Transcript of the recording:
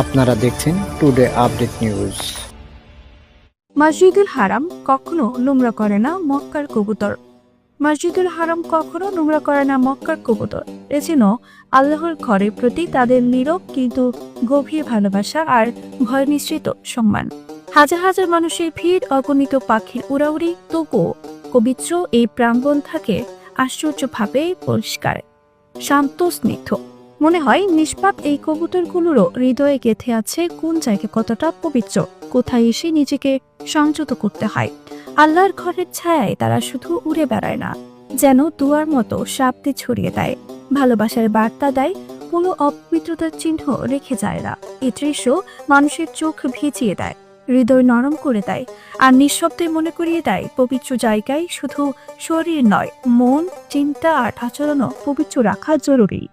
আপনারা দেখছেন today update news মসজিদুল হারাম কখনো নোংরা করে না মক্কার কবুতর। মসজিদুল হারাম কখনো নোংরা করে না মক্কার কবুতর। এ যেন আল্লাহর ঘরের প্রতি তাদের নীরব কিন্তু গভীর ভালোবাসা আর ভয় মিশ্রিত সম্মান। হাজার হাজার মানুষের ভিড় অগণিত পাখির উড়াউড়ি, তবুও পবিত্র এই প্রাঙ্গণ থাকে আশ্চর্যভাবে পরিষ্কার। শান্ত, স্নিগ্ধ। মনে হয় নিষ্পাপ এই কবুতরগুলোরও হৃদয়ে গেঁথে আছে কোন জায়গা কতটা পবিত্র, কোথায় এসে নিজেকে সংযত করতে হয়। আল্লাহর ঘরের ছায়ায় তারা শুধু উড়ে বেড়ায় না, যেন দুয়ার মতো শাব্দে ছড়িয়ে দেয়, ভালোবাসার বার্তা দেয়, কোনো অপবিত্রতার চিহ্ন রেখে যায় না। এই দৃশ্য মানুষের চোখ ভিজিয়ে দেয়। হৃদয় নরম করে দেয়। আর নিঃশব্দে মনে করিয়ে দেয়, পবিত্র জায়গায় শুধু শরীর নয়, মন, চিন্তা আর আচরণও পবিত্র রাখা জরুরি।